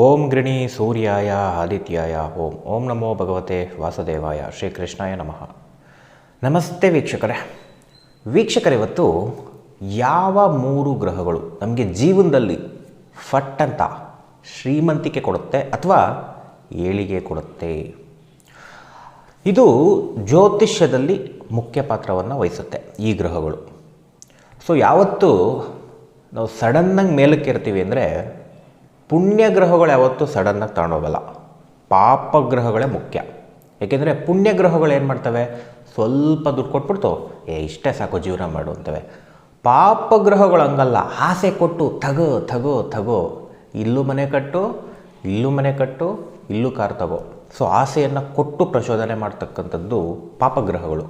ಓಂ ಗೃಣಿ ಸೂರ್ಯಾಯ ಆದಿತ್ಯಾಯ, ಓಂ ಓಂ ನಮೋ ಭಗವತೆ ವಾಸುದೇವಾಯ, ಶ್ರೀಕೃಷ್ಣಾಯ ನಮಃ. ನಮಸ್ತೆ ವೀಕ್ಷಕರೇ. ವೀಕ್ಷಕರೇ, ಇವತ್ತು ಯಾವ ಮೂರು ಗ್ರಹಗಳು ನಮಗೆ ಜೀವನದಲ್ಲಿ ಫಟ್ ಅಂತ ಶ್ರೀಮಂತಿಕೆ ಕೊಡುತ್ತೆ ಅಥವಾ ಏಳಿಗೆ ಕೊಡುತ್ತೆ? ಇದು ಜ್ಯೋತಿಷ್ಯದಲ್ಲಿ ಮುಖ್ಯ ಪಾತ್ರವನ್ನು ವಹಿಸುತ್ತೆ ಈ ಗ್ರಹಗಳು. ಸೊ ಯಾವತ್ತು ನಾವು ಸಡನ್ನಾಗಿ ಮೇಲಕ್ಕೆ ಇರ್ತೀವಿ ಅಂದರೆ ಪುಣ್ಯ ಗ್ರಹಗಳು ಯಾವತ್ತೂ ಸಡನ್ನಾಗಿ ತಗೊಂಡೋಗಲ್ಲ ಪಾಪ ಗ್ರಹಗಳೇ ಮುಖ್ಯ. ಏಕೆಂದರೆ ಪುಣ್ಯ ಗ್ರಹಗಳು ಏನು ಮಾಡ್ತವೆ? ಸ್ವಲ್ಪ ದುಡ್ಡು ಕೊಟ್ಬಿಡ್ತು. ಏ, ಇಷ್ಟೇ ಸಾಕು ಜೀವನ ಮಾಡು ಅಂತವೆ. ಪಾಪ ಗ್ರಹಗಳು ಹಂಗಲ್ಲ. ಆಸೆ ಕೊಟ್ಟು ತಗೋ ತಗೋ ತಗೋ. ಇಲ್ಲೂ ಮನೆ ಕಟ್ಟು, ಇಲ್ಲೂ ಮನೆ ಕಟ್ಟು, ಇಲ್ಲೂ ಕಾರ್ ತಗೋ. ಸೊ ಆಸೆಯನ್ನು ಕೊಟ್ಟು ಪ್ರಚೋದನೆ ಮಾಡ್ತಕ್ಕಂಥದ್ದು ಪಾಪಗ್ರಹಗಳು.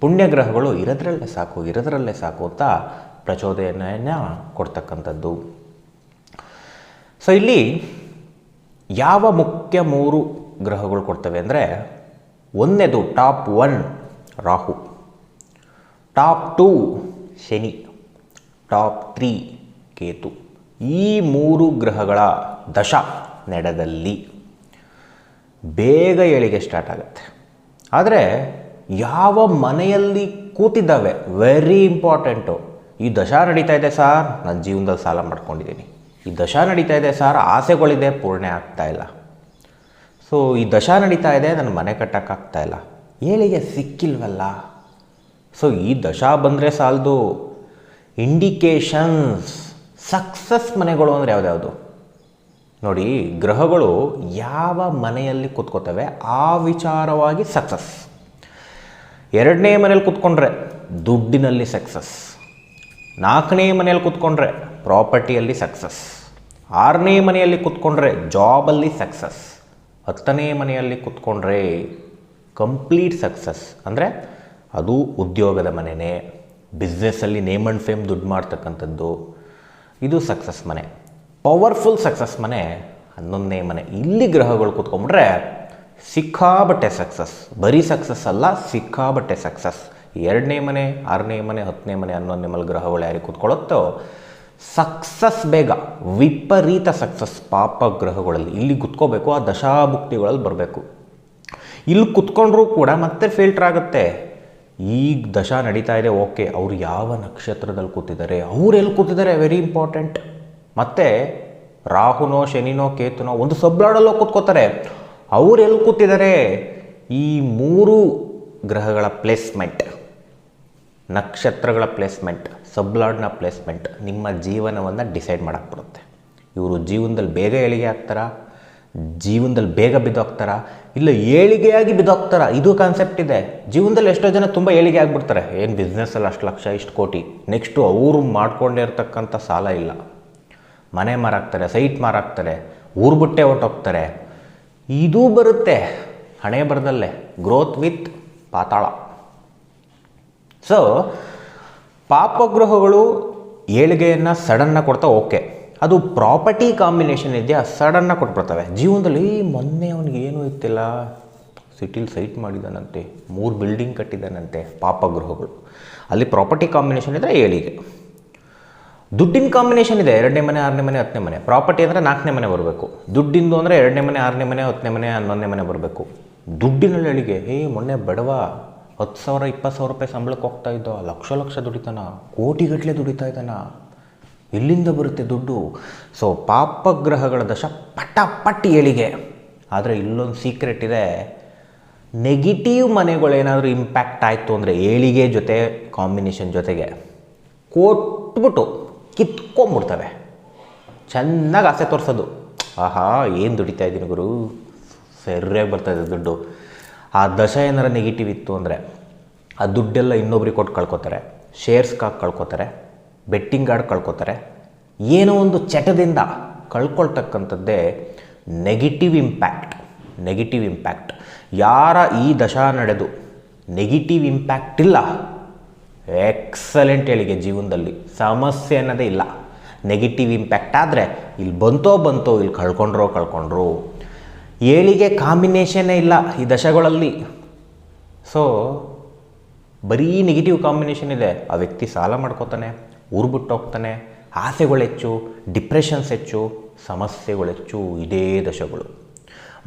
ಪುಣ್ಯಗ್ರಹಗಳು ಇರೋದ್ರಲ್ಲೇ ಸಾಕು ಇರೋದ್ರಲ್ಲೇ ಸಾಕು ಅಂತ ಪ್ರಚೋದನೆಯನ್ನು ಕೊಡ್ತಕ್ಕಂಥದ್ದು. ಸೊ ಇಲ್ಲಿ ಯಾವ ಮುಖ್ಯ ಮೂರು ಗ್ರಹಗಳು ಕೊಡ್ತವೆ ಅಂದರೆ ಒಂದನೇದು top one Rahu, top two Shani, top three Ketu. ಈ ಮೂರು ಗ್ರಹಗಳ ದಶ ನಡೆದಲ್ಲಿ ಬೇಗ ಏಳಿಗೆ ಸ್ಟಾರ್ಟ್ ಆಗುತ್ತೆ. ಆದರೆ ಯಾವ ಮನೆಯಲ್ಲಿ ಕೂತಿದ್ದಾವೆ? ವೆರಿ ಇಂಪಾರ್ಟೆಂಟು ಈ ದಶಾ ನಡೀತಾ ಇದೆ ಸಾರ್. ನನ್ನ ಜೀವನದಲ್ಲಿ ಸಾಲ ಮಾಡ್ಕೊಂಡಿದ್ದೀನಿ. ಈ ದಶ ನಡೀತಾ ಇದೆ ಸಾರ್, ಆಸೆಗಳಿದೆ, ಪೂರ್ಣೆ ಆಗ್ತಾ ಇಲ್ಲ. ಸೊ ಈ ದಶ ನಡೀತಾ ಇದೆ, ನನ್ನ ಮನೆ ಕಟ್ಟೋಕ್ಕಾಗ್ತಾ ಇಲ್ಲ. ಏಳಿಗೆ ಸಿಕ್ಕಿಲ್ವಲ್ಲ? ಸೊ ಈ ದಶ ಬಂದರೆ ಸಾಲದು ಇಂಡಿಕೇಶನ್ಸ್ ಸಕ್ಸಸ್ ಮನೆಗಳು ಅಂದರೆ ಯಾವುದ್ಯಾವುದು? ನೋಡಿ, ಗ್ರಹಗಳು ಯಾವ ಮನೆಯಲ್ಲಿ ಕೂತ್ಕೋತವೆ, ಆ ವಿಚಾರವಾಗಿ ಸಕ್ಸಸ್ ಎರಡನೇ ಮನೇಲಿ ಕೂತ್ಕೊಂಡ್ರೆ ದುಡ್ಡಿನಲ್ಲಿ ಸಕ್ಸಸ್ ನಾಲ್ಕನೇ ಮನೆಯಲ್ಲಿ ಕೂತ್ಕೊಂಡ್ರೆ ಪ್ರಾಪರ್ಟಿಯಲ್ಲಿ ಸಕ್ಸಸ್. ಆರನೇ ಮನೆಯಲ್ಲಿ ಕೂತ್ಕೊಂಡ್ರೆ ಜಾಬಲ್ಲಿ ಸಕ್ಸಸ್. ಹತ್ತನೇ ಮನೆಯಲ್ಲಿ ಕೂತ್ಕೊಂಡ್ರೆ ಕಂಪ್ಲೀಟ್ ಸಕ್ಸಸ್. ಅಂದರೆ ಅದು ಉದ್ಯೋಗದ ಮನೆಯೇ ಬಿಸ್ನೆಸ್ಸಲ್ಲಿ ನೇಮ್ ಆ್ಯಂಡ್ ಫೇಮ್ ದುಡ್ಡು ಮಾಡ್ತಕ್ಕಂಥದ್ದು, ಇದು ಸಕ್ಸಸ್ ಮನೆ. ಪವರ್ಫುಲ್ ಸಕ್ಸಸ್ ಮನೆ ಹನ್ನೊಂದನೇ ಮನೆ. ಇಲ್ಲಿ ಗ್ರಹಗಳು ಕೂತ್ಕೊಂಡ್ರೆ ಸಿಕ್ಕಾಬಟ್ಟೆ ಸಕ್ಸಸ್. ಬರೀ ಸಕ್ಸಸ್ ಅಲ್ಲ, ಸಿಕ್ಕಾಬಟ್ಟೆ ಸಕ್ಸಸ್. ಎರಡನೇ ಮನೆ, ಆರನೇ ಮನೆ, ಹತ್ತನೇ ಮನೆ ಹನ್ನೊಂದನೇ ಮನೆ ಗ್ರಹಗಳು ಯಾರಿಗೆ ಕೂತ್ಕೊಳ್ಳುತ್ತೋ ಸಕ್ಸಸ್ ಬೇಗ, ವಿಪರೀತ ಸಕ್ಸಸ್ ಪಾಪ ಗ್ರಹಗಳಲ್ಲಿ ಇಲ್ಲಿ ಕುತ್ಕೋಬೇಕು, ಆ ದಶಾಭುಕ್ತಿಗಳಲ್ಲಿ ಬರಬೇಕು. ಇಲ್ಲಿ ಕುತ್ಕೊಂಡ್ರೂ ಕೂಡ ಮತ್ತೆ ಫಿಲ್ಟರ್ ಆಗುತ್ತೆ. ಈಗ ದಶಾ ನಡೀತಾ ಇದೆ ಓಕೆ ಅವ್ರು ಯಾವ ನಕ್ಷತ್ರದಲ್ಲಿ ಕೂತಿದ್ದಾರೆ ಅವ್ರು ಎಲ್ಲಿ ಕೂತಿದ್ದಾರೆ ವೆರಿ ಇಂಪಾರ್ಟೆಂಟ್ ಮತ್ತು ರಾಹುನೋ, ಶನಿನೋ, ಕೇತುನೋ, ಒಂದು ಸಬ್ಲಾಡಲ್ಲೋ ಕೂತ್ಕೋತಾರೆ. ಅವ್ರು ಎಲ್ಲಿ ಕೂತಿದ್ದಾರೆ? ಈ ಮೂರು ಗ್ರಹಗಳ ಪ್ಲೇಸ್ಮೆಂಟ್ ನಕ್ಷತ್ರಗಳ ಪ್ಲೇಸ್ಮೆಂಟ್, ಸಬ್ಲಾಡ್ನ ಪ್ಲೇಸ್ಮೆಂಟ್ ನಿಮ್ಮ ಜೀವನವನ್ನು ಡಿಸೈಡ್ ಮಾಡಕ್ಕೆ ಬರುತ್ತೆ. ಇವರು ಜೀವನದಲ್ಲಿ ಬೇಗ ಏಳಿಗೆ ಆಗ್ತಾರಾ, ಜೀವನದಲ್ಲಿ ಬೇಗ ಬಿದ್ದೋಗ್ತಾರಾ, ಇಲ್ಲ ಏಳಿಗೆಯಾಗಿ ಬಿದ್ದೋಗ್ತಾರಾ, ಇದು ಕಾನ್ಸೆಪ್ಟ್ ಇದೆ. ಜೀವನದಲ್ಲಿ ಎಷ್ಟೋ ಜನ ತುಂಬ ಏಳಿಗೆ ಆಗಿಬಿಡ್ತಾರೆ. ಏನು ಬಿಸ್ನೆಸ್ಸಲ್ಲಿ ಅಷ್ಟು ಲಕ್ಷ, ಇಷ್ಟು ಕೋಟಿ. ನೆಕ್ಸ್ಟು ಅವರು ಮಾಡ್ಕೊಂಡಿರ್ತಕ್ಕಂಥ ಸಾಲ ಇಲ್ಲ. ಮನೆ ಮಾರಾಕ್ತಾರೆ ಸೈಟ್ ಮಾರಾಕ್ತಾರೆ, ಊರು ಬಿಟ್ಟೆ ಹೊಟ್ಟೋಗ್ತಾರೆ ಇದೂ ಬರುತ್ತೆ, ಹಣೆ ಬರದಲ್ಲೇ. ಗ್ರೋತ್ ವಿತ್ ಪಾತಾಳ. ಸೊ ಪಾಪಗೃಹಗಳು ಏಳಿಗೆಯನ್ನು ಸಡನ್ನಾಗಿ ಕೊಡ್ತಾ ಓಕೆ ಅದು ಪ್ರಾಪರ್ಟಿ ಕಾಂಬಿನೇಷನ್ ಇದೆಯಾ ಸಡನ್ನಾಗಿ ಕೊಟ್ಬಿಡ್ತವೆ. ಜೀವನದಲ್ಲಿ ಮೊನ್ನೆ ಅವನಿಗೆ ಏನೂ ಇತ್ತಿಲ್ಲ. ಸಿಟಿಲಿ ಸೈಟ್ ಮಾಡಿದಾನಂತೆ, ಮೂರು ಬಿಲ್ಡಿಂಗ್ ಕಟ್ಟಿದ್ದಾನಂತೆ ಪಾಪಗೃಹಗಳು ಅಲ್ಲಿ ಪ್ರಾಪರ್ಟಿ ಕಾಂಬಿನೇಷನ್ ಇದ್ದರೆ ಏಳಿಗೆ. ದುಡ್ಡಿನ ಕಾಂಬಿನೇಷನ್ ಇದೆ, ಎರಡನೇ ಮನೆ, ಆರನೇ ಮನೆ, ಹತ್ತನೇ ಮನೆ. ಪ್ರಾಪರ್ಟಿ ಅಂದರೆ ನಾಲ್ಕನೇ ಮನೆ ಬರಬೇಕು. ದುಡ್ಡಿಂದು ಅಂದರೆ ಎರಡನೇ ಮನೆ, ಆರನೇ ಮನೆ, ಹತ್ತನೇ ಮನೆ, ಹನ್ನೊಂದನೇ ಮನೆ ಬರಬೇಕು. ದುಡ್ಡಿನಲ್ಲಿ ಏಳಿಗೆ, ಏ, ಮೊನ್ನೆ ಬಡವ ಹತ್ತು ಸಾವಿರ, ಇಪ್ಪತ್ತು ಸಾವಿರ ರೂಪಾಯಿ ಸಂಬಳಕ್ಕೆ ಹೋಗ್ತಾ ಇದ್ದೋ, ಲಕ್ಷ ಲಕ್ಷ ದುಡಿತಾನ ಕೋಟಿಗಟ್ಟಲೆ ದುಡಿತಾ ಇದ್ದಾನ, ಎಲ್ಲಿಂದ ಬರುತ್ತೆ ದುಡ್ಡು? ಸೊ ಪಾಪಗ್ರಹಗಳ ದಶ ಪಟ ಪಟ್ ಏಳಿಗೆ. ಆದರೆ ಇಲ್ಲೊಂದು ಸೀಕ್ರೆಟ್ ಇದೆ ನೆಗೆಟಿವ್ ಮನೆಗಳೇನಾದರೂ ಇಂಪ್ಯಾಕ್ಟ್ ಆಯಿತು ಅಂದರೆ ಏಳಿಗೆ ಜೊತೆ ಕಾಂಬಿನೇಷನ್ ಜೊತೆಗೆ, ಕೊಟ್ಬಿಟ್ಟು ಕಿತ್ಕೊಂಬಿಡ್ತವೆ ಚೆನ್ನಾಗಿ ಆಸೆ ತೋರಿಸೋದು. ಆಹಾ, ಏನು ದುಡಿತಾ ಇದ್ದೀನಿ ಗುರು? ಸರಿಯಾಗಿ ಬರ್ತಾಯಿದೆ ದುಡ್ಡು. ಆ ದಶ ಏನಾರ ನೆಗೆಟಿವ್ ಇತ್ತು ಅಂದರೆ ಆ ದುಡ್ಡೆಲ್ಲ ಇನ್ನೊಬ್ರಿಗೆ ಕೊಟ್ಟು ಕಳ್ಕೊತಾರೆ ಶೇರ್ಸ್ಗಾಗಿ ಕಳ್ಕೊತಾರೆ ಬೆಟ್ಟಿಂಗ್ ಕಾರ್ಡ್ ಕಳ್ಕೊತಾರೆ. ಏನೋ ಒಂದು ಚಟದಿಂದ ಕಳ್ಕೊಳ್ತಕ್ಕಂಥದ್ದೇ ನೆಗೆಟಿವ್ ಇಂಪ್ಯಾಕ್ಟ್ ನೆಗೆಟಿವ್ ಇಂಪ್ಯಾಕ್ಟ್ ಯಾರ ಈ ದಶ ನಡೆದು ನೆಗೆಟಿವ್ ಇಂಪ್ಯಾಕ್ಟ್ ಇಲ್ಲ ಎಕ್ಸಲೆಂಟ್ ಹೇಳಿಗೆ ಜೀವನದಲ್ಲಿ. ಸಮಸ್ಯೆ ಅನ್ನೋದೇ ಇಲ್ಲ. ನೆಗೆಟಿವ್ ಇಂಪ್ಯಾಕ್ಟ್ ಆದರೆ ಇಲ್ಲಿ ಬಂತೋ ಬಂತೋ ಇಲ್ಲಿ ಕಳ್ಕೊಂಡ್ರೋ ಕಳ್ಕೊಂಡ್ರು. ಏಳಿಗೆ ಕಾಂಬಿನೇಷನ್ನೇ ಇಲ್ಲ ಈ ದಶಗಳಲ್ಲಿ. ಸೊ ಬರೀ ನೆಗೆಟಿವ್ ಕಾಂಬಿನೇಷನ್ ಇದೆ. ಆ ವ್ಯಕ್ತಿ ಸಾಲ ಮಾಡ್ಕೋತಾನೆ, ಊರು ಬಿಟ್ಟು ಹೋಗ್ತಾನೆ ಆಸೆಗಳು ಹೆಚ್ಚು ಡಿಪ್ರೆಷನ್ಸ್ ಹೆಚ್ಚು, ಸಮಸ್ಯೆಗಳು ಹೆಚ್ಚು, ಇದೇ ದಶಗಳು.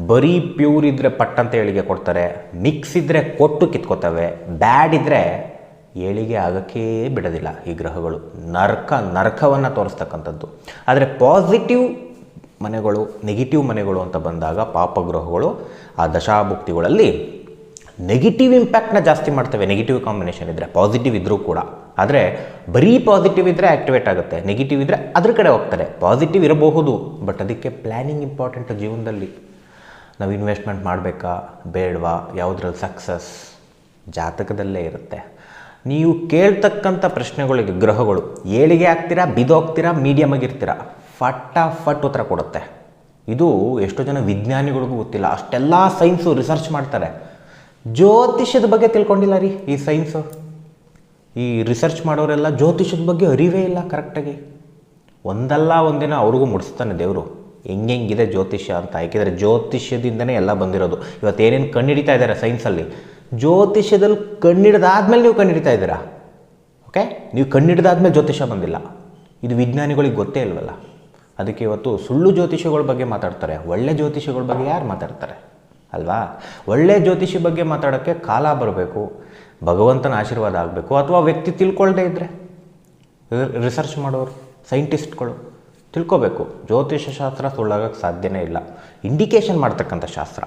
ಬರೀ ಪ್ಯೂರ್ ಇದ್ದರೆ ಪಟ್ ಅಂತ ಏಳಿಗೆ ಕೊಡ್ತಾರೆ ಮಿಕ್ಸ್ ಇದ್ದರೆ ಕೊಟ್ಟು ಕಿತ್ಕೋತವೆ ಬ್ಯಾಡ್ ಇದ್ದರೆ ಏಳಿಗೆ ಆಗೋಕ್ಕೇ ಬಿಡೋದಿಲ್ಲ ಈ ಗ್ರಹಗಳು. ನರ್ಕ, ನರ್ಕವನ್ನು ತೋರಿಸ್ತಕ್ಕಂಥದ್ದು. ಆದರೆ ಪಾಸಿಟಿವ್ ಮನೆಗಳು ನೆಗೆಟಿವ್ ಮನೆಗಳು ಅಂತ ಬಂದಾಗ ಪಾಪಗ್ರಹಗಳು ಆ ದಶಾಭುಕ್ತಿಗಳಲ್ಲಿ ನೆಗೆಟಿವ್ ಇಂಪ್ಯಾಕ್ಟ್ನ ಜಾಸ್ತಿ ಮಾಡ್ತವೆ. ನೆಗೆಟಿವ್ ಕಾಂಬಿನೇಷನ್ ಇದ್ದರೆ ಪಾಸಿಟಿವ್ ಇದ್ದರೂ ಕೂಡ. ಆದರೆ ಬರೀ ಪಾಸಿಟಿವ್ ಇದ್ದರೆ ಆ್ಯಕ್ಟಿವೇಟ್ ಆಗುತ್ತೆ. ನೆಗೆಟಿವ್ ಇದ್ದರೆ ಅದ್ರ ಕಡೆ ಹೋಗ್ತಾರೆ. ಪಾಸಿಟಿವ್ ಇರಬಹುದು ಬಟ್ ಅದಕ್ಕೆ ಪ್ಲ್ಯಾನಿಂಗ್ ಇಂಪಾರ್ಟೆಂಟ್ ಜೀವನದಲ್ಲಿ. ನಾವು ಇನ್ವೆಸ್ಟ್ಮೆಂಟ್ ಮಾಡಬೇಕಾ? ಬೇಡವಾ? ಯಾವುದ್ರಲ್ಲಿ ಸಕ್ಸಸ್ ಜಾತಕದಲ್ಲೇ ಇರುತ್ತೆ. ನೀವು ಕೇಳ್ತಕ್ಕಂಥ ಪ್ರಶ್ನೆಗಳಿಗೆ ಗ್ರಹಗಳು ಏಳಿಗೆ ಆಗ್ತೀರಾ, ಬಿದೋಗ್ತೀರಾ ಮೀಡಿಯಮ್ ಆಗಿರ್ತೀರಾ? ಫಟಾಫಟ್ ಉತ್ತರ ಕೊಡುತ್ತೆ. ಇದು ಎಷ್ಟೋ ಜನ ವಿಜ್ಞಾನಿಗಳಿಗೂ ಗೊತ್ತಿಲ್ಲ. ಅಷ್ಟೆಲ್ಲ ಸೈನ್ಸು ರಿಸರ್ಚ್ ಮಾಡ್ತಾರೆ. ಜ್ಯೋತಿಷ್ಯದ ಬಗ್ಗೆ ತಿಳ್ಕೊಂಡಿಲ್ಲ ರೀ ಈ ಸೈನ್ಸು ಈ ರಿಸರ್ಚ್ ಮಾಡೋರೆಲ್ಲ ಜ್ಯೋತಿಷ್ಯದ ಬಗ್ಗೆ ಅರಿವೇ ಇಲ್ಲ ಕರೆಕ್ಟಾಗಿ ಒಂದಲ್ಲ ಒಂದಿನ ಅವ್ರಿಗೂ ಮುಡಿಸ್ತಾನೆ ದೇವರು. ಹೆಂಗೆಂಗಿದೆ ಜ್ಯೋತಿಷ್ಯ ಅಂತ ಯಾಕೆಂದರೆ ಜ್ಯೋತಿಷ್ಯದಿಂದನೇ ಎಲ್ಲ ಬಂದಿರೋದು. ಇವತ್ತು ಏನೇನು ಕಣ್ಣಿಡಿತಾ ಇದ್ದಾರೆ ಸೈನ್ಸಲ್ಲಿ ಜ್ಯೋತಿಷ್ಯದಲ್ಲಿ ಕಣ್ಣಿಡ್ದಾದ್ಮೇಲೆ ನೀವು ಕಣ್ಣಿಡಿತಾ ಇದ್ದೀರಾ? ಓಕೆ ನೀವು ಕಣ್ಣಿಡ್ದಾದ್ಮೇಲೆ ಜ್ಯೋತಿಷ್ಯ ಬಂದಿಲ್ಲ. ಇದು ವಿಜ್ಞಾನಿಗಳಿಗೆ ಗೊತ್ತೇ ಇಲ್ವಲ್ಲ? ಅದಕ್ಕೆ ಇವತ್ತು ಸುಳ್ಳು ಜ್ಯೋತಿಷಗಳ ಬಗ್ಗೆ ಮಾತಾಡ್ತಾರೆ. ಒಳ್ಳೆ ಜ್ಯೋತಿಷಗಳ ಬಗ್ಗೆ ಯಾರು ಮಾತಾಡ್ತಾರೆ? ಅಲ್ವಾ? ಒಳ್ಳೆ ಜ್ಯೋತಿಷಿ ಬಗ್ಗೆ ಮಾತಾಡೋಕ್ಕೆ ಕಾಲ ಬರಬೇಕು, ಭಗವಂತನ ಆಶೀರ್ವಾದ ಆಗಬೇಕು, ಅಥವಾ ವ್ಯಕ್ತಿ ತಿಳ್ಕೊಳ್ದೇ ಇದ್ದರೆ ರಿಸರ್ಚ್ ಮಾಡೋರು ಸೈಂಟಿಸ್ಟ್ಗಳು ತಿಳ್ಕೊಬೇಕು. ಜ್ಯೋತಿಷ ಶಾಸ್ತ್ರ ಸುಳ್ಳಾಗಕ್ಕೆ ಸಾಧ್ಯನೇ ಇಲ್ಲ. ಇಂಡಿಕೇಶನ್ ಮಾಡ್ತಕ್ಕಂಥ ಶಾಸ್ತ್ರ.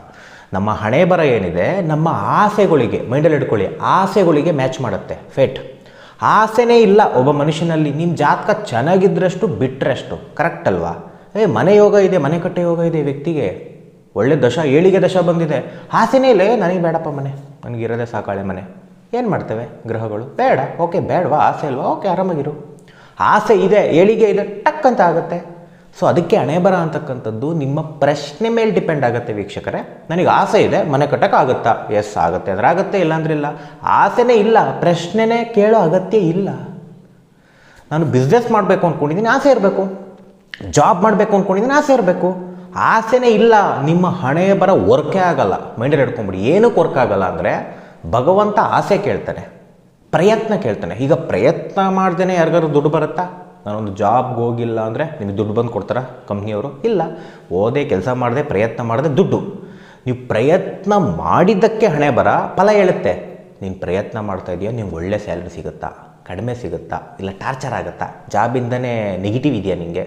ನಮ್ಮ ಹಣೆ ಬರ ಏನಿದೆ, ನಮ್ಮ ಆಸೆಗಳಿಗೆ, ಮೈಂಡಲ್ಲಿ ಇಟ್ಕೊಳ್ಳಿ ಆಸೆಗಳಿಗೆ ಮ್ಯಾಚ್ ಮಾಡುತ್ತೆ. ಫೇಟ್ ಆಸೆನೇ ಇಲ್ಲ. ಒಬ್ಬ ಮನುಷ್ಯನಲ್ಲಿ ನಿಮ್ಮ ಜಾತಕ ಚೆನ್ನಾಗಿದ್ದರಷ್ಟು ಬಿಟ್ಟರಷ್ಟು ಕರೆಕ್ಟ್ ಅಲ್ವಾ? ಏ, ಮನೆ ಯೋಗ ಇದೆ, ಮನೆ ಕಟ್ಟೆ ಯೋಗ ಇದೆ ವ್ಯಕ್ತಿಗೆ. ಒಳ್ಳೆ ದಶ, ಏಳಿಗೆ ದಶ ಬಂದಿದೆ. ಆಸೆನೇ ಇಲ್ಲ ನನಗೆ ಬೇಡಪ್ಪ ಮನೆ. ನನಗಿರೋದೇ ಸಾಕಾಳೆ ಮನೆ. ಏನು ಮಾಡ್ತೇವೆ? ಗ್ರಹಗಳು ಬೇಡ. ಓಕೆ, ಬೇಡವಾ? ಆಸೆ ಅಲ್ವಾ? ಓಕೆ, ಆರಾಮಾಗಿರು. ಆಸೆ ಇದೆ, ಏಳಿಗೆ ಇದೆ, ಟಕ್ ಅಂತ ಆಗುತ್ತೆ. ಸೊ ಅದಕ್ಕೆ ಹಣೆ ಬರ ಅಂತಕ್ಕಂಥದ್ದು ನಿಮ್ಮ ಪ್ರಶ್ನೆ ಮೇಲೆ ಡಿಪೆಂಡ್ ಆಗುತ್ತೆ ವೀಕ್ಷಕರೇ. ನನಗೆ ಆಸೆ ಇದೆ, ಮನೆ ಕಟ್ಟೋಕ್ಕಾಗುತ್ತಾ ಎಸ್ ಆಗುತ್ತೆ. ಅಂದ್ರೆ ಆಗುತ್ತೆ ಇಲ್ಲಾಂದ್ರೆ ಇಲ್ಲ. ಆಸೆನೇ ಇಲ್ಲ, ಪ್ರಶ್ನೆನೇ ಕೇಳೋ ಅಗತ್ಯ ಇಲ್ಲ. ನಾನು ಬಿಸ್ನೆಸ್ ಮಾಡಬೇಕು ಅಂದ್ಕೊಂಡಿದ್ದೀನಿ ಆಸೆ ಇರಬೇಕು. ಜಾಬ್ ಮಾಡಬೇಕು ಅಂದ್ಕೊಂಡಿದ್ದೀನಿ ಆಸೆ ಇರಬೇಕು. ಆಸೆನೇ ಇಲ್ಲ, ನಿಮ್ಮ ಹಣೆ ಬರ ವರ್ಕೇ ಆಗಲ್ಲ. ಮೈಂಡಲ್ಲಿ ಹಿಡ್ಕೊಂಬಿಡಿ ಏನಕ್ಕೆ ವರ್ಕ್ ಆಗಲ್ಲ ಅಂದರೆ ಭಗವಂತ ಆಸೆ ಕೇಳ್ತಾನೆ, ಪ್ರಯತ್ನ ಕೇಳ್ತಾನೆ. ಈಗ ಪ್ರಯತ್ನ ಮಾಡ್ದೇ ಯಾರಿಗಾದ್ರು ದುಡ್ಡು ಬರುತ್ತಾ? ನಾನೊಂದು ಜಾಬ್ಗೆ ಹೋಗಿಲ್ಲ ಅಂದರೆ ನಿಮಗೆ ದುಡ್ಡು ಬಂದು ಕೊಡ್ತಾರಾ ಕಂಪ್ನಿಯವರು? ಇಲ್ಲ. ಓದೇ ಕೆಲಸ ಮಾಡದೆ, ಪ್ರಯತ್ನ ಮಾಡದೆ ದುಡ್ಡು. ನೀವು ಪ್ರಯತ್ನ ಮಾಡಿದ್ದಕ್ಕೆ ಹಣೆ ಬರ, ಫಲ ಹೇಳುತ್ತೆ. ನೀನು ಪ್ರಯತ್ನ ಮಾಡ್ತಾ ಇದೆಯಾ ನಿಮ್ಗೆ ಒಳ್ಳೆ ಸ್ಯಾಲ್ರಿ ಸಿಗುತ್ತಾ? ಕಡಿಮೆ ಸಿಗುತ್ತಾ? ಇಲ್ಲ ಟಾರ್ಚರ್ ಆಗುತ್ತಾ? ಜಾಬಿಂದನೇ ನೆಗೆಟಿವ್ ಇದೆಯಾ ನಿಮಗೆ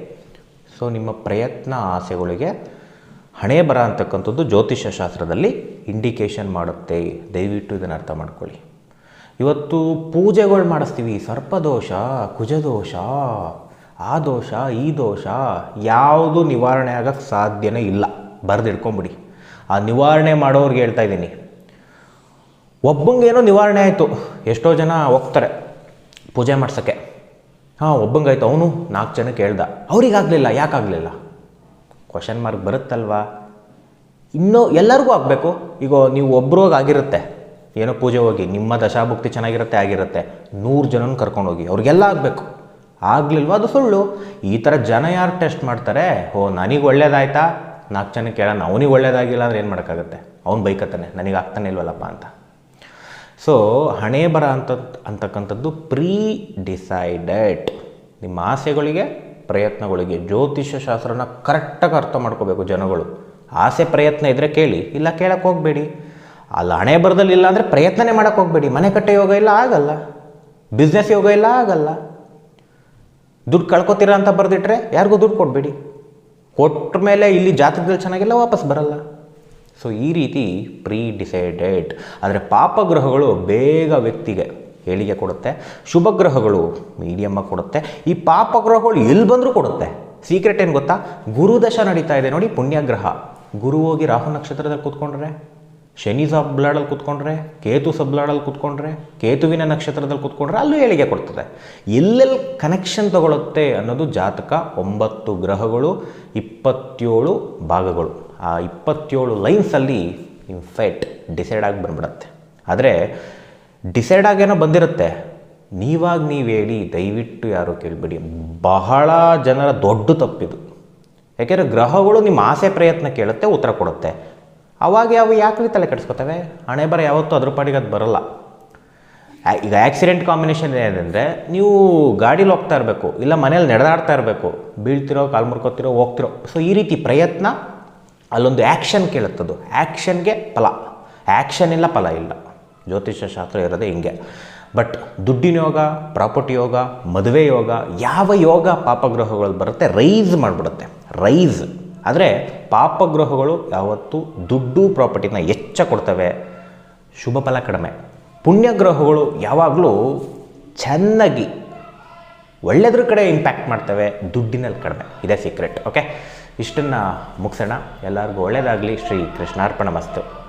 ಸೊ ನಿಮ್ಮ ಪ್ರಯತ್ನ ಆಸೆಗಳಿಗೆ ಹಣೆ ಬರ ಅಂತಕ್ಕಂಥದ್ದು ಜ್ಯೋತಿಷ್ಯ ಶಾಸ್ತ್ರದಲ್ಲಿ ಇಂಡಿಕೇಶನ್ ಮಾಡುತ್ತೆ. ದಯವಿಟ್ಟು ಇದನ್ನು ಅರ್ಥ ಮಾಡ್ಕೊಳ್ಳಿ. ಇವತ್ತು ಪೂಜೆಗಳು ಮಾಡಿಸ್ತೀವಿ. ಸರ್ಪದೋಷ ಕುಜದೋಷ ಆ ದೋಷ, ಈ ದೋಷ ಯಾವುದು ನಿವಾರಣೆ ಆಗಕ್ಕೆ ಸಾಧ್ಯನೇ ಇಲ್ಲ. ಬರೆದಿಡ್ಕೊಂಬಿಡಿ ಆ ನಿವಾರಣೆ ಮಾಡೋರ್ಗೆ ಹೇಳ್ತಾ ಇದ್ದೀನಿ. ಒಬ್ಬಂಗೇನೋ ನಿವಾರಣೆ ಆಯಿತು. ಎಷ್ಟೋ ಜನ ಹೋಗ್ತಾರೆ ಪೂಜೆ ಮಾಡ್ಸೋಕ್ಕೆ. ಹಾಂ, ಒಬ್ಬಂಗಾಯ್ತು. ಅವನು ನಾಲ್ಕು ಜನಕ್ಕೆ ಹೇಳ್ದ ಅವ್ರಿಗಾಗಲಿಲ್ಲ ಯಾಕಾಗಲಿಲ್ಲ ಕ್ವಶನ್ ಮಾರ್ಕ್ ಬರುತ್ತಲ್ವಾ? ಇನ್ನೂ ಎಲ್ಲರಿಗೂ ಆಗಬೇಕು. ಈಗ ನೀವು ಒಬ್ರೋಗಿ ಆಗಿರುತ್ತೆ. ಏನೋ ಪೂಜೆ ಹೋಗಿ, ನಿಮ್ಮ ದಶಾಭುಕ್ತಿ ಚೆನ್ನಾಗಿರುತ್ತೆ, ಆಗಿರುತ್ತೆ. ನೂರು ಜನನ ಕರ್ಕೊಂಡೋಗಿ, ಅವ್ರಿಗೆಲ್ಲ ಆಗಬೇಕು. ಆಗಲಿಲ್ವ ಅದು ಸುಳ್ಳು? ಈ ಥರ ಜನ ಯಾರು ಟೆಸ್ಟ್ ಮಾಡ್ತಾರೆ? ಓ ನನಗೆ ಒಳ್ಳೇದಾಯ್ತಾ? ನಾಲ್ಕು ಜನಕ್ಕೆ ಕೇಳೋಣ, ಅವನಿಗೆ ಒಳ್ಳೇದಾಗಿಲ್ಲ ಅಂದ್ರೆ ಏನು ಮಾಡೋಕ್ಕಾಗತ್ತೆ? ಅವ್ನು ಬೈಕತ್ತಾನೆ, ನನಗೆ ಆಗ್ತಾನೆ ಇಲ್ವಲ್ಲಪ್ಪ ಅಂತ. ಸೊ ಹಣೆ ಬರ ಅಂತ, ಅಂತಕ್ಕಂಥದ್ದು ಪ್ರೀ ಡಿಸೈಡೆಡ್ ನಿಮ್ಮ ಆಸೆಗಳಿಗೆ, ಪ್ರಯತ್ನಗಳಿಗೆ, ಜ್ಯೋತಿಷ್ಯ ಶಾಸ್ತ್ರನ ಕರೆಕ್ಟಾಗಿ ಅರ್ಥ ಮಾಡ್ಕೋಬೇಕು ಜನಗಳು. ಆಸೆ ಪ್ರಯತ್ನ ಇದ್ದರೆ ಕೇಳಿ, ಇಲ್ಲ ಕೇಳಕ್ಕೆ ಹೋಗಬೇಡಿ. ಅಲ್ಲಿ ಹಣೆ ಬರದಲ್ಲಿ ಇಲ್ಲ ಅಂದರೆ ಪ್ರಯತ್ನನೇ ಮಾಡೋಕೆ ಹೋಗಬೇಡಿ. ಮನೆ ಕಟ್ಟೆ ಯೋಗ ಇಲ್ಲ, ಆಗಲ್ಲ. ಬಿಸ್ನೆಸ್ ಯೋಗ ಇಲ್ಲ, ಆಗಲ್ಲ. ದುಡ್ಡು ಕಳ್ಕೊತೀರ ಅಂತ ಬರೆದಿಟ್ರೆ ಯಾರಿಗೂ ದುಡ್ಡು ಕೊಡಬೇಡಿ. ಕೊಟ್ಟ ಮೇಲೆ ಇಲ್ಲಿ ಜಾತಕದಲ್ಲಿ ಚೆನ್ನಾಗಿಲ್ಲ, ವಾಪಸ್ ಬರಲ್ಲ. ಸೊ ಈ ರೀತಿ ಪ್ರೀ ಡಿಸೈಡೆಡ್ ಆದರೆ ಪಾಪಗ್ರಹಗಳು ಬೇಗ ವ್ಯಕ್ತಿಗೆ ಹೇಳಿಗೆ ಕೊಡುತ್ತೆ, ಶುಭ ಗ್ರಹಗಳು ಮೀಡಿಯಮ್ಮಾಗಿ ಕೊಡುತ್ತೆ, ಈ ಪಾಪಗ್ರಹಗಳು ಎಲ್ಲಿ ಬಂದರೂ ಕೊಡುತ್ತೆ. ಸೀಕ್ರೆಟ್ ಏನು ಗೊತ್ತಾ? ಗುರುದಶ ನಡೀತಾ ಇದೆ. ನೋಡಿ, ಪುಣ್ಯಗ್ರಹ. ಗುರು ಹೋಗಿ ರಾಹು ನಕ್ಷತ್ರದಲ್ಲಿ ಕೂತ್ಕೊಂಡ್ರೆ ಶನಿ ಸಬ್ಲಾಡಲ್ಲಿ ಕೂತ್ಕೊಂಡ್ರೆ, ಕೇತು ಸಬ್ಲಾಡಲ್ಲಿ ಕೂತ್ಕೊಂಡ್ರೆ, ಕೇತುವಿನ ನಕ್ಷತ್ರದಲ್ಲಿ ಕೂತ್ಕೊಂಡ್ರೆ ಅಲ್ಲೂ ಏಳಿಗೆ ಕೊಡ್ತದೆ. ಎಲ್ಲೆಲ್ಲಿ ಕನೆಕ್ಷನ್ ತಗೊಳುತ್ತೆ ಅನ್ನೋದು ಜಾತಕ ಒಂಬತ್ತು ಗ್ರಹಗಳು, ಇಪ್ಪತ್ತೇಳು ಭಾಗಗಳು. ಆ ಇಪ್ಪತ್ತೇಳು ಲೈನ್ಸಲ್ಲಿ ಫೇಟ್ ಡಿಸೈಡ್ ಆಗಿ ಬಂದ್ಬಿಡತ್ತೆ. ಆದರೆ ಡಿಸೈಡ್ ಆಗೇನೋ ಬಂದಿರುತ್ತೆ. ನೀವಾಗ ನೀವು ಹೇಳಿ, ದಯವಿಟ್ಟು ಯಾರು ಕೇಳಿಬಿಡಿ. ಬಹಳ ಜನರ ದೊಡ್ಡ ತಪ್ಪಿದು. ಯಾಕೆಂದರೆ ಗ್ರಹಗಳು ನಿಮ್ಮ ಆಸೆ ಪ್ರಯತ್ನ ಕೇಳುತ್ತೆ, ಉತ್ತರ ಕೊಡುತ್ತೆ. ಅವಾಗ ಯಾವ ಯಾಕೆ ತಲೆ ಕೆಡಿಸ್ಕೊತವೆ? ಹಣೆ ಬರ ಯಾವತ್ತೂ ಅದ್ರ ಪಾಡಿಗೆ ಅದು ಬರಲ್ಲ. ಈಗ ಆಕ್ಸಿಡೆಂಟ್ ಕಾಂಬಿನೇಷನ್ ಏನಂದರೆ ನೀವು ಗಾಡೀಲಿ ಹೋಗ್ತಾ ಇರಬೇಕು, ಇಲ್ಲ ಮನೇಲಿ ನಡೆದಾಡ್ತಾ ಇರಬೇಕು, ಬೀಳ್ತಿರೋ, ಕಾಲು ಮುರ್ಕೋತಿರೋ, ಹೋಗ್ತಿರೋ. ಸೊ ಈ ರೀತಿ ಪ್ರಯತ್ನ ಅಲ್ಲೊಂದು ಆ್ಯಕ್ಷನ್ ಕೇಳುತ್ತದು. ಆ್ಯಕ್ಷನ್ಗೆ ಫಲ. ಆ್ಯಕ್ಷನ್ ಇಲ್ಲ, ಫಲ ಇಲ್ಲ. ಜ್ಯೋತಿಷ್ಯ ಶಾಸ್ತ್ರ ಇರೋದೇ ಹಿಂಗೆ. ಬಟ್ ದುಡ್ಡಿನ ಯೋಗ ಪ್ರಾಪರ್ಟಿ ಯೋಗ, ಮದುವೆ ಯೋಗ, ಯಾವ ಯೋಗ ಪಾಪಗ್ರಹಗಳು ಬರುತ್ತೆ? ರೈಸ್ ಮಾಡಿಬಿಡುತ್ತೆ. ರೈಸ್ ಆದರೆ ಪಾಪಗ್ರಹಗಳು ಯಾವತ್ತೂ ದುಡ್ಡು ಪ್ರಾಪರ್ಟಿನ ಹೆಚ್ಚ ಕೊಡ್ತವೆ. ಶುಭ ಫಲ ಕಡಿಮೆ. ಪುಣ್ಯಗ್ರಹಗಳು ಯಾವಾಗಲೂ ಚೆನ್ನಾಗಿ ಒಳ್ಳೆಯದ್ರ ಕಡೆ ಇಂಪ್ಯಾಕ್ಟ್ ಮಾಡ್ತವೆ, ದುಡ್ಡಿನಲ್ಲಿ ಕಡಿಮೆ. ಇದೇ ಸೀಕ್ರೆಟ್ ಓಕೆ ಇಷ್ಟನ್ನು ಮುಗಿಸೋಣ. ಎಲ್ಲರಿಗೂ ಒಳ್ಳೆಯದಾಗಲಿ ಶ್ರೀ ಕೃಷ್ಣಾರ್ಪಣ ಮಸ್ತು.